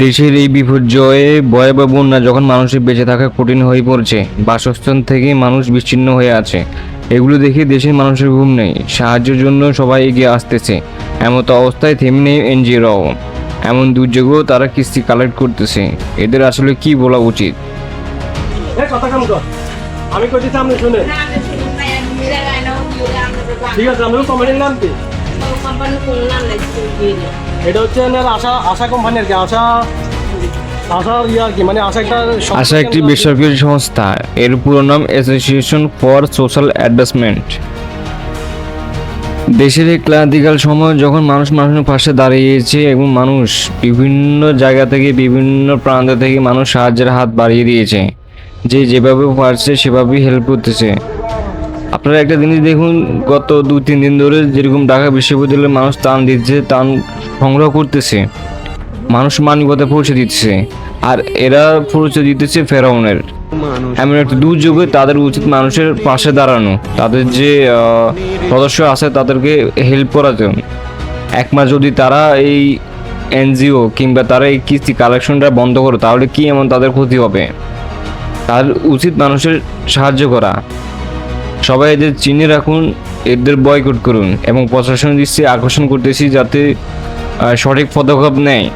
দেশের এই বিপর্যয়ে ভয়াবহ বন্যা যখন মানুষের বেঁচে থাকা কঠিন হয়ে পড়ছে, বাসস্থান থেকে মানুষ বিচ্ছিন্ন হয়ে আছে। এগুলো দেখে দেশের মানুষের ঘুম নেই, সাহায্যের জন্য সবাই এগিয়ে আসতেছে। এমত অবস্থায় থেমে নেই এনজিওরাও। এমন দুর্যোগও তারা কিস্তি কালেক্ট করতেছে। এদের আসলে কি বলা উচিত? এ কথা কাম কর। আমি কইতেছি আপনি শুনে ঠিক আছে কোম্পানির নাম কি? এটা হচ্ছে আশা আশা কোম্পানি আর কি আশা আশা আর কি মানে আশা একটা সংস্থা আশা একটি বেসরকারি সংস্থা। এর পুরো নাম অ্যাসোসিয়েশন ফর সোশ্যাল অ্যাডভান্সমেন্ট দেশের এই ক্লান্তিকাল সময় যখন মানুষ মানুষের পাশে দাঁড়িয়েছে এবং মানুষ বিভিন্ন জায়গা থেকে বিভিন্ন প্রান্ত থেকে মানুষ সাহায্যের হাত বাড়িয়ে দিয়েছে। যে যেভাবে পারছে সেভাবেই হেল্প করতেছে। আপনারা একটা জিনিস দেখুন গত দু তিন দিন ধরে যেরকম ঢাকা বিশ্ববিদ্যালয়ের মানুষ টান দিচ্ছে টান সংগ্রহ করতেছে মানুষ মানবতা পৌঁছে দিচ্ছে আর এরা পৌঁছে দিতেছে ফেরাউনের। এমন একটা দুর্যোগে তাদের উচিত মানুষের পাশে দাঁড়ানো তাদের যে সদস্য আছে তাদেরকে হেল্প করাতে। একমাস যদি তারা এই এনজিও কিংবা তারা এই কিস্তি কালেকশনটা বন্ধ করে তাহলে কি এমন তাদের ক্ষতি হবে? তার উচিত মানুষের সাহায্য করা। সবাই এদের চিনে রাখুন, এদের বয়কট করুন এবং প্রশাসনের দৃষ্টি আকর্ষণ করতেছি যাতে সঠিক পদক্ষেপ নেয়।